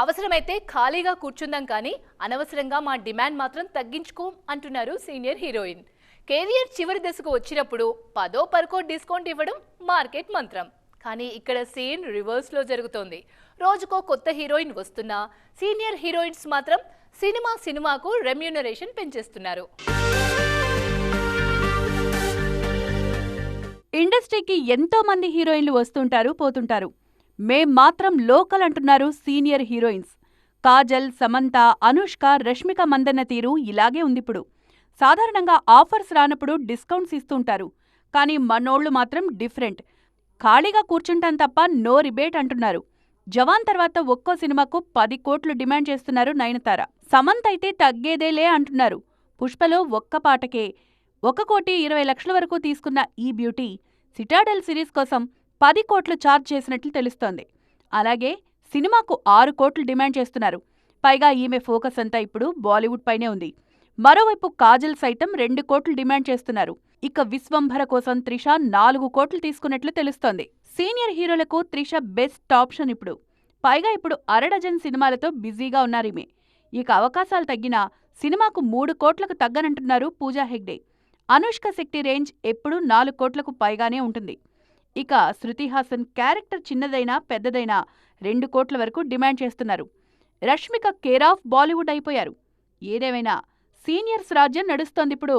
అవసరమైతే ఖాళీగా కూర్చుందాం కానీ అనవసరంగా మా డిమాండ్ మాత్రం తగ్గించుకోం అంటున్నారు సీనియర్ హీరోయిన్. కెరియర్ చివరి దశకు వచ్చినప్పుడు పదో పరకో డిస్కౌంట్ ఇవ్వడం మార్కెట్ మంత్రం. కానీ ఇక్కడ సీన్ రివర్స్లో జరుగుతోంది. రోజుకో కొత్త హీరోయిన్ వస్తున్నా సీనియర్ హీరోయిన్స్ మాత్రం సినిమా సినిమాకు రెమ్యూనరేషన్ పెంచేస్తున్నారు. ఇండస్ట్రీకి ఎంతో మంది హీరోయిన్లు వస్తుంటారు పోతుంటారు. మేం మాత్రం లోకల్ అంటున్నారు సీనియర్ హీరోయిన్స్. కాజల్ సమంత అనుష్క రష్మిక మందన్న తీరు ఇలాగే ఉందిప్పుడు. సాధారణంగా ఆఫర్స్ రానప్పుడు డిస్కౌంట్స్ ఇస్తుంటారు. కానీ మనోళ్ళు మాత్రం డిఫరెంట్. ఖాళీగా కూర్చుంటాం తప్ప నో రిబేట్ అంటున్నారు. జవాన్ తర్వాత ఒక్కో సినిమాకు పది కోట్లు డిమాండ్ చేస్తున్నారు నయనతార. సమంత అయితే తగ్గేదేలే అంటున్నారు. పుష్పలో ఒక్క పాటకే. ఒక కోటి ఇరవై లక్షల వరకు తీసుకున్న ఈ బ్యూటీ. సిటాడెల్ సిరీస్ కోసం పది కోట్లు ఛార్జ్ చేసినట్లు తెలుస్తోంది. అలాగే సినిమాకు ఆరు కోట్లు డిమాండ్ చేస్తున్నారు. పైగా ఈమె ఫోకస్ అంతా ఇప్పుడు బాలీవుడ్ పైనే ఉంది. మరోవైపు కాజల్ సైతం రెండు కోట్లు డిమాండ్ చేస్తున్నారు. ఇక విశ్వంభర కోసం త్రిష నాలుగు కోట్లు తీసుకున్నట్లు తెలుస్తోంది. సీనియర్ హీరోలకు త్రిష బెస్ట్ ఆప్షన్ ఇప్పుడు. పైగా ఇప్పుడు అరడజన్ సినిమాలతో బిజీగా ఉన్నారీమె ఇక అవకాశాలు తగ్గినా సినిమాకు మూడు కోట్లకు తగ్గనంటున్నారు పూజా హెగ్డే. అనుష్క శక్తి రేంజ్ ఎప్పుడూ నాలుగు కోట్లకు పైగానే ఉంటుంది. ఇక శృతి హాసన్ క్యారెక్టర్ చిన్నదైనా పెద్దదైనా రెండు కోట్ల వరకు డిమాండ్ చేస్తున్నారు. రష్మిక కేర్ ఆఫ్ బాలీవుడ్ అయిపోయారు. ఏదేమైనా సీనియర్స్ రాజ్యం నడుస్తోందిప్పుడు